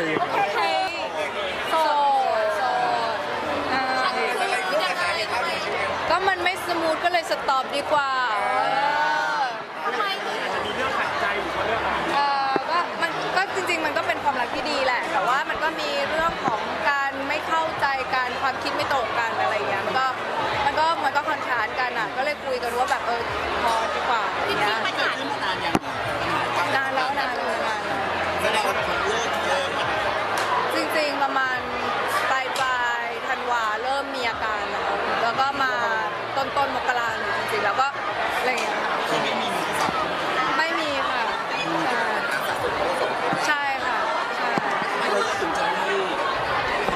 ออยู่ใครโสดโสดอ่าก็มันไม่สมูทก็เลยสต็อปดีกว่าทำไมถึงมีเรื่องขัดใจอยู่เพราเรื่องอะไรเออก็มันก็จริง ๆ มันก็เป็นความรักที่ดีแหละ แต่ว่ามันก็มีเรื่องของการไม่เข้าใจกันความคิดไม่ตรงกันอะไรอย่างเงี้ยมันก็มันก็มันก็คอนทราสต์กันอะก็เลยคุยกันว่าแบบเออพอดีกว่าอะไร จริ เงี้ ง ย ๆปัญหา ขึ้นมานานยัง นานแล้วนานแล้วนานแล้ว แสดงว่าคนเลิกเลิก จริงๆ ประมาณปลายปลายๆธันวาเริ่มมีอาการแล้ว แล้วก็มาต้นต้นๆมกราเนี่ยจริงๆ แล้วก็อะไรอย่างเงี้ยค่ะ คือไม่มีมือที่สอง ไม่มีค่ะ ใช่ใช่ค่ะ ใช่ เลยตัดสินใจให้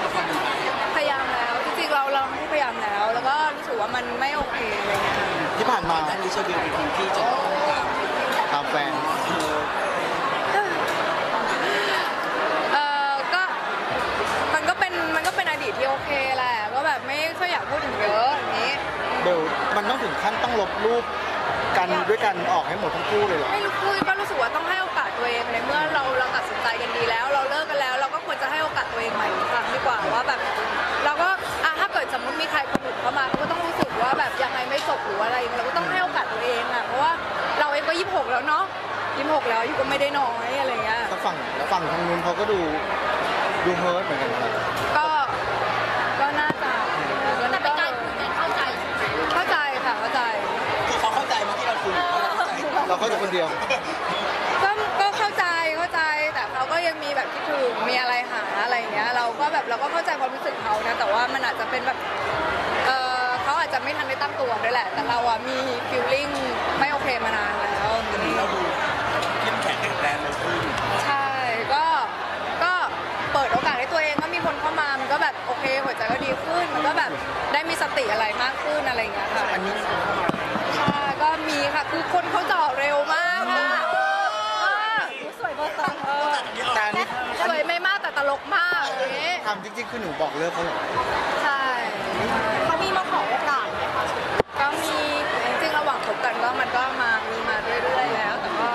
ละครมันไป พยายามแล้ว จริงๆ เราเราที่พยายามแล้ว แล้วก็รู้สึกว่ามันไม่โอเคอะไรเงี้ย ที่ผ่านมาด้านนี้เชอร์เบลเป็นคนที่จะต้องตามตามแฟนเออก็มันก็เป็นมันก็เป็นอดีตที่โอเคแหละก็แบบไม่ค่อยอยากพูดถึงเยอะอย่างนี้ เบลมันต้องถึงขั้นต้องลบรูปกันด้วยกันออกให้หมดทั้งคู่เลยเหรอ ไม่รู้คุยก็รู้สึกว่าต้องให้โอกาสตัวเองในเมื่อเราเราตัดสินใจกันดีแล้ว เราเลิกกันแล้ว เราก็ควรจะให้โอกาสตัวเองใหม่อีกครั้งดีกว่าว่าแบบ เราก็อะถ้าเกิดสมมติมีใครคนอื่นเข้ามา หรือว่าอะไรเราก็ต้องให้โอกาสตัวเองอะเพราะว่าเราเองก็ยี่สิบหกแล้วเนาะยี่สิบหกแล้วอยู่ก็ไม่ได้น้อยอะไรเงี้ยถ้าฝั่งแล้วฝั่งทางนู้นเขาก็ดูดูเฮิร์ตเหมือนกันนะครับก็ก็น่าจะก็แต่น่าเป็นจะการคุยกันเข้าใจใช่ไหมเข้าใจค่ะเข้าใจ คือเขาเข้าใจมาที่เราคุยเขาเข้าใจเราเข้าใจคนเดียว ก็ก็เข้าใจเข้าใจแต่เขาก็ยังมีแบบคิดถึงมีอะไรหาอะไรอย่างเงี้ยเราก็แบบเราก็เข้าใจความรู้สึกเขานะแต่ว่ามันอาจจะเป็นแบบ ทันได้ตั้งตัวด้วยแหละ แต่เราอะมีฟีลลิ่งไม่โอเคมานานแล้วอย่างนี้เราดูเข้มแข็งแข็งแรงเลยขึ้นใช่ก็ก็เปิดโอกาสให้ตัวเองก็มีคนเข้ามามันก็แบบโอเคหัวใจก็ดีขึ้น มันก็แบบได้มีสติอะไรมากขึ้นอะไรอย่างเงี้ยค่ะอันนี้ใช่ก็มีค่ะคือคนเขาเจาะเร็วมากค่ะสวยเบอร์ตังเออแต่อันนี้สวยไม่มากแต่ตลกมากอย่างนี้ทำจริงๆคือหนูบอกเลิกเขาเหรอใช่ เขามีมาขอโอกาสไหมคะ ก็มีจริงๆระหว่างคบกันก็มันก็มามีมาเรื่อยๆแล้ว แต่ก็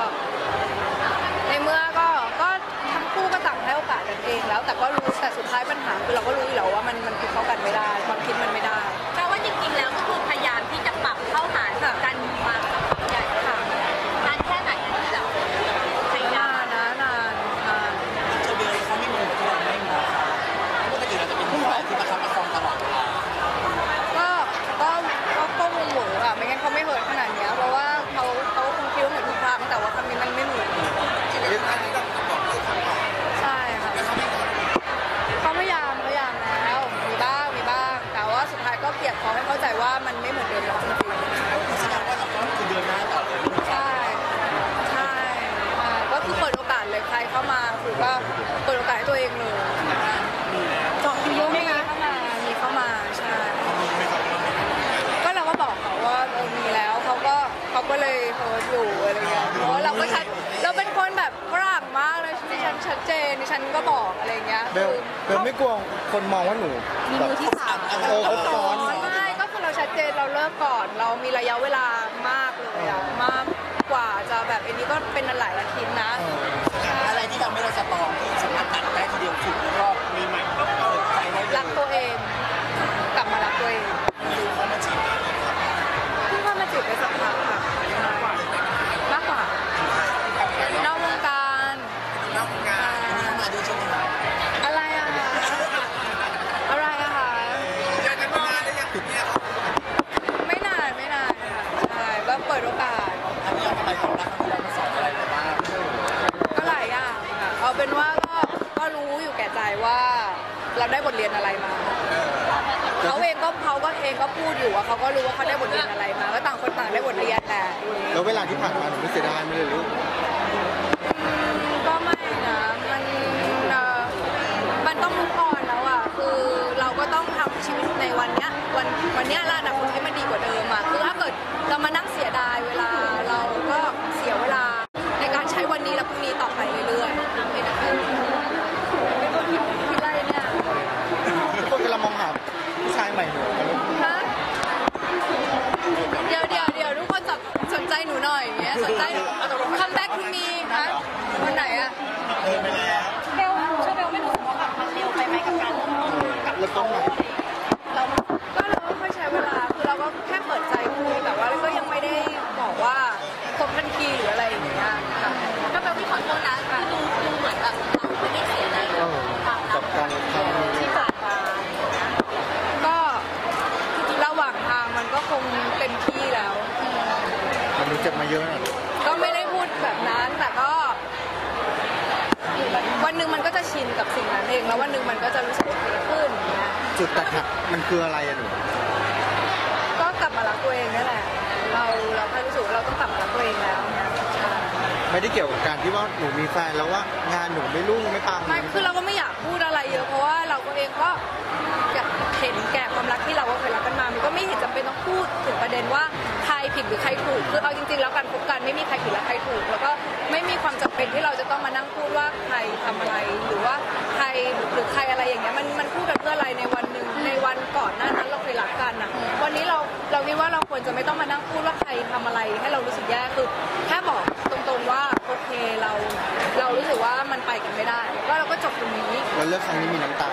ในเมื่อก็ก็ทั้งคู่ก็ต่างให้โอกาสกันเองแล้ว แต่ก็รู้แต่ สุดท้ายปัญหาคือเราก็รู้อยู่แล้วว่ามันมันคือ ว่ามันไม่เหมือนเดิมแล้วจริงแสดงว่าเราก็คือเดินหน้าต่อเลยๆใช่ใช่ใช่ก็คือเปิดโอกาสเลยใครเข้ามาคือก็เปิดโอกาสให้ตัวเองเลยจองคิวเยอะไหมคะเข้ามามีเข้ามาใช่ก็เราก็บอกเขาว่าเออมีแล้วเขาก็เขาก็เลยเฮิร์ตอยู่อะไรเงี้ยเพราะว่าเราก็ชัดเราเป็นคนแบบฝรั่งมากเลยดิฉันชัดเจนดิฉันก็บอกอะไรเงี้ยเบลเบลไม่กลัวคนมองว่าหนูแบบเออเขาซ้อนไม่ก็คือ เราชัดเจนเราเลิกก่อน เรามีระยะเวลามากเลยอะมากกว่าจะแบบอันนี้ก็เป็นหลายอาทิตย์นะอะไรที่ทำให้เราสตรองที่สามารถตัดได้ทีเดียวสุดแล้วก็มีใหม่ก็เปิดใจได้เลยรักตัวเองกลับมารักตัวเองมีเขามาจีบเราเลยครับเพิ่งเข้ามาจีบไปสักพักค่ะมากกว่านอกวงการนอกงานมีเข้ามาด้วยใช่ไหม เอาเป็นว่าก็ก็รู้อยู่แก่ใจว่าเราได้บทเรียนอะไรมาเขาเองก็เขาก็เองก็พูดอยู่ว่าเขาก็รู้ว่าเขาได้บทเรียนอะไรมาก็ต่างคนต่างได้บทเรียนแหละ แล้วเวลาที่ผ่านมาหนูไม่เสียดายไหมเลยลูก คัมแบ็กคุณมีคะวันไหนอะเบลเชื่อเบลไม่รู้สึกว่าแบบมันเร็วไปไหมกับการกับเขาเราก็เราก็ค่อยใช้เวลาคือเราก็แค่เปิดใจคุยแต่ว่าก็ยังไม่ได้บอกว่าคบทันทีหรืออะไรอย่างเงี้ยค่ะก็เปลว่าขอโทษนะคือดูดูเหมือนแบบไม่ได้เสียใจกับการที่ผ่านมาก็ระหว่างทางมันก็คงเต็มที่แล้ว มันรู้จักมาเยอะ แบบนั้นแต่ก็วันหนึ่งมันก็จะชินกับสิ่งนั้นเองแล้ววันหนึ่งมันก็จะรู้สึกโอเคขึ้นอย่างเงี้ยจุดแตกหักมันคืออะไรอะหนูก็กลับมารักตัวเองนี่แหละ เราเราแค่รู้สึกว่าเราต้องกลับมารักตัวเองแล้วใช่ไม่ได้เกี่ยวกับการที่ว่าหนูมีแฟนแล้วว่างานหนูไม่รุ่งไม่ปังไม่คือเราก็ไม่อยากพูดอะไรเยอะเพราะว่าเราก็เองก็อยากเห็นแก่ความรักที่เราก็เคยรักกันมามันก็ไม่เห็นจำเป็นต้องพูดถึงประเด็นว่าใคร ผิดหรือใครถูกคือเอาจริงๆ แล้วการคบกันไม่มีใครผิดและใครถูก แล้วก็ไม่มีความจำเป็นที่เราจะต้องมานั่งพูดว่าใครทำอะไรหรือว่าใครหรือใครอะไรอย่างเงี้ยมันมันพูดกันเพื่ออะไรในวันหนึ่งในวันก่อนหน้านั้นเราเคยรักกันอะวันนี้เราเราคิดว่าเราควรจะไม่ต้องมานั่งพูดว่าใครทำอะไรให้เรารู้สึกแย่คือแค่บอกตรงๆว่าโอเคเราเรารู้สึกว่ามันไปกันไม่ได้ ก็เราก็จบตรงนี้แล้วเลิกครั้งนี้มีน้ำตา